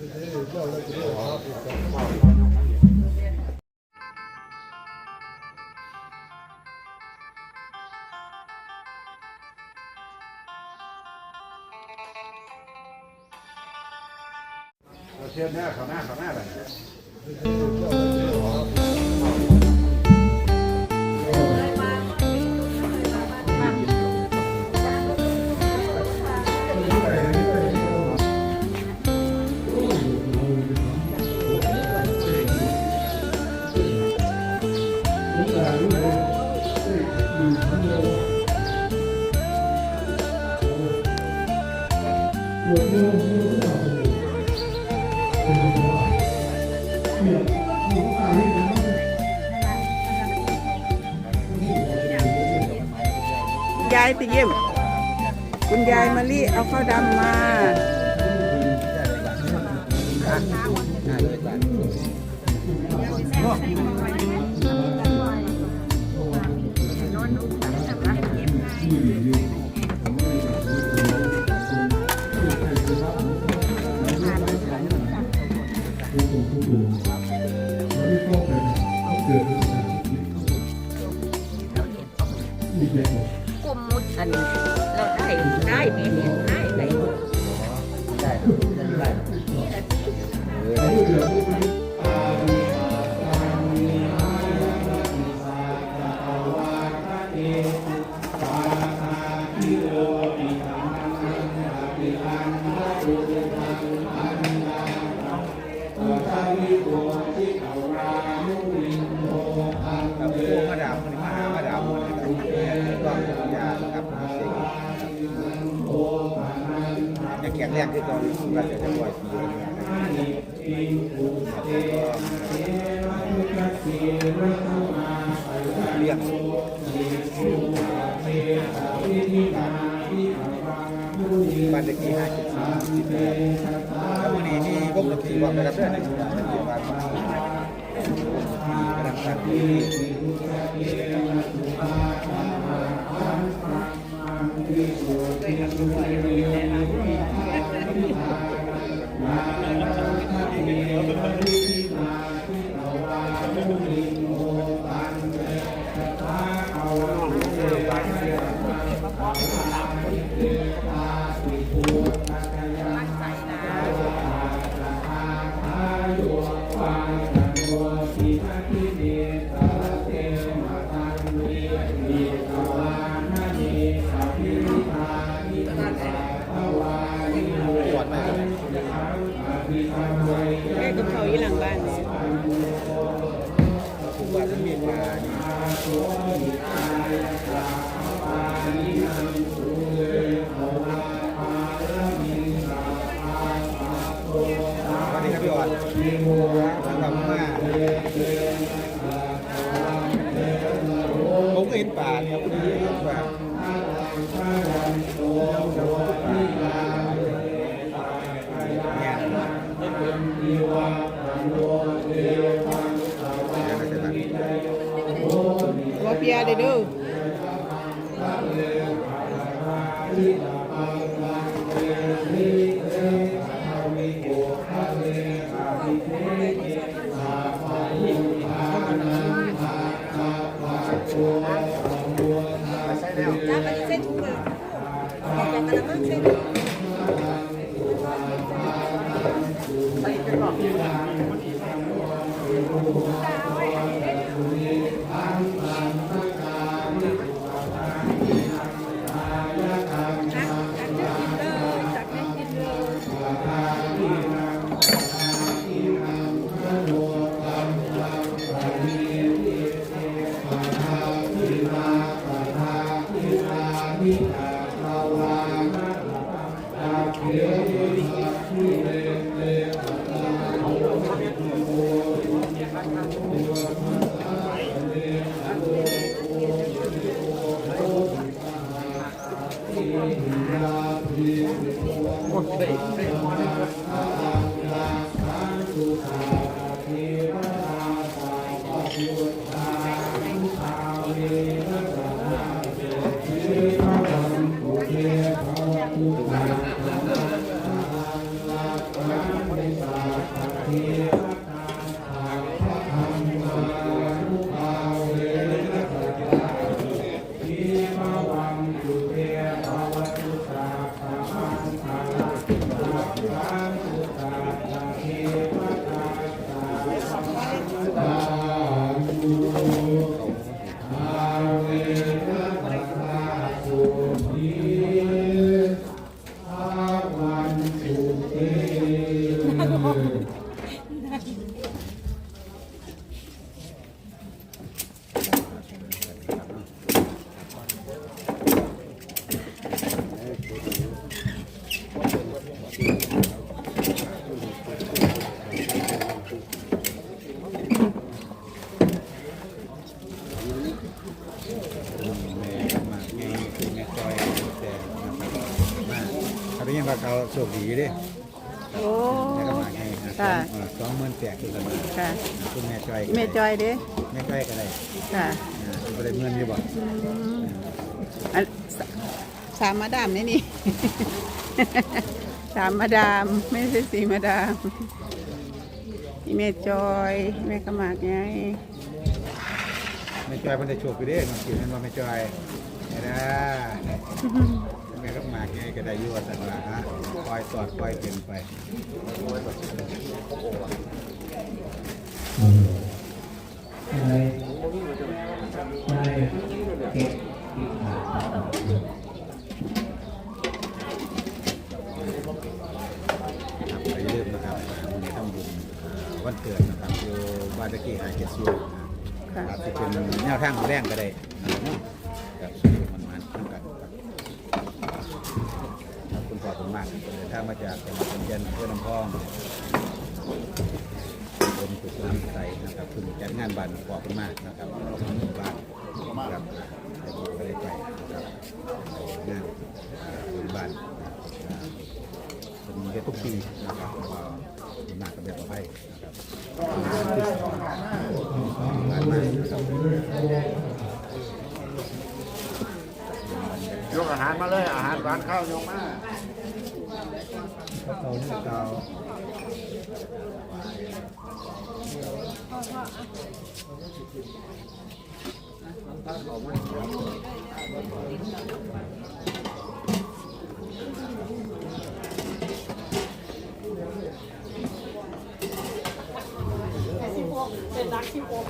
เชิญหน้าเขาหน้าเขาหน้า ยายไปเยี่ยม คุณยายมาลีเอาข้าวดำมา แข็งแรงขึ้นตอนนี้ก็จะจะปล่อยทีเลี้ยงบ้านเด็กที่ห้าสิบแปดแล้ววันนี้นี่พวกเราขี่ว่าไปรับเรื่องในชุมชนเป็นเดียวกันกำลังสั่ง ที่ป แม่กับเขาอยู่หลังบ้านเนี่ยผมว่าจะมีมาสวัสดีครับพี่อ่อนทำมาผมเห็นป่าเนี่ยพอดีป่าเนี่ย ว่า เปียเด้อเด้อจ้าไปเส้นถุงมือแต่กระมังเส้น เขาได้ยินว่าเขาโชคดีเด้โอ้แม่ก็มาไงค่ะสองหมื่นแปดคือกันค่ะคุณแม่จอยแม่จอยเด้แม่จอยก็ได้ค่ะคุณก็ได้เงินอยู่บ่อันสสามมาดามนี่นี่ สามมาดามไม่ใช่สีมาดามนี่แม่จอยแม่กระหมากไงแม่จอยเพิ่นได้โชคอยู่เด้น้องกินนั่นว่าแม่จอยไอ้ด้าแม่ก็มาไงก็ได้อยู่ว่าซั่นว่าฮะปล่อยสอดปล่อยเป็นไปครับไปเริ่มนะครับวันนี้ทำบุญวันเกิดนะครับอยู่ บ้านตะกี้หายเกศสูงค่ะครับที่เป็นแนวทางของแรงก็ได้นะครับเนาะกับสูงมันมันทั้งกันครับขอบคุณขอบคุณมากครับเลยถ้ามาจากจังหวัดขอนแก่นอำเภอลำพองเป็นกุศลน้ำใจนะครับคุณจัดงานบันขอบคุณมากนะครับขอบคุณบ้านครับให้ผมก็ได้ไปนะครับงานบุญบ้านนะครับเป็นเฮ็ดทุกปีนะครับ หนักกับแบบต่อไปนะครับที่สองบ้านใหม่นะครับยกอาหารมาเลย อาหารร้านข้าวยกมาเขาเรื่องเก่าเป็นรักที่โอ้เพื่อน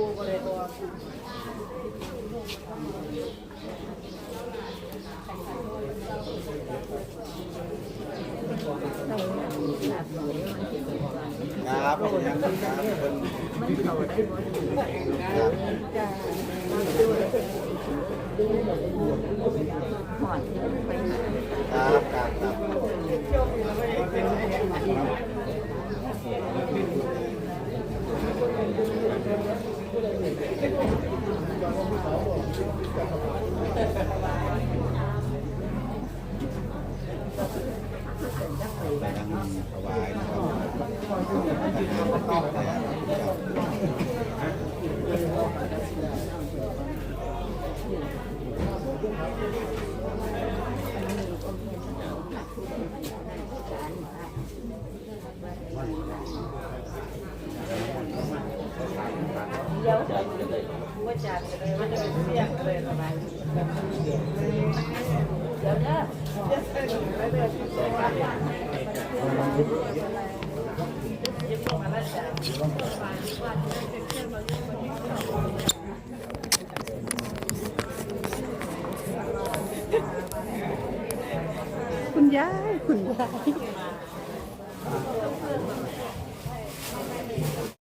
ลำครับขอบคุณครับคนครับครับครับครับ คุณยายคุณยาย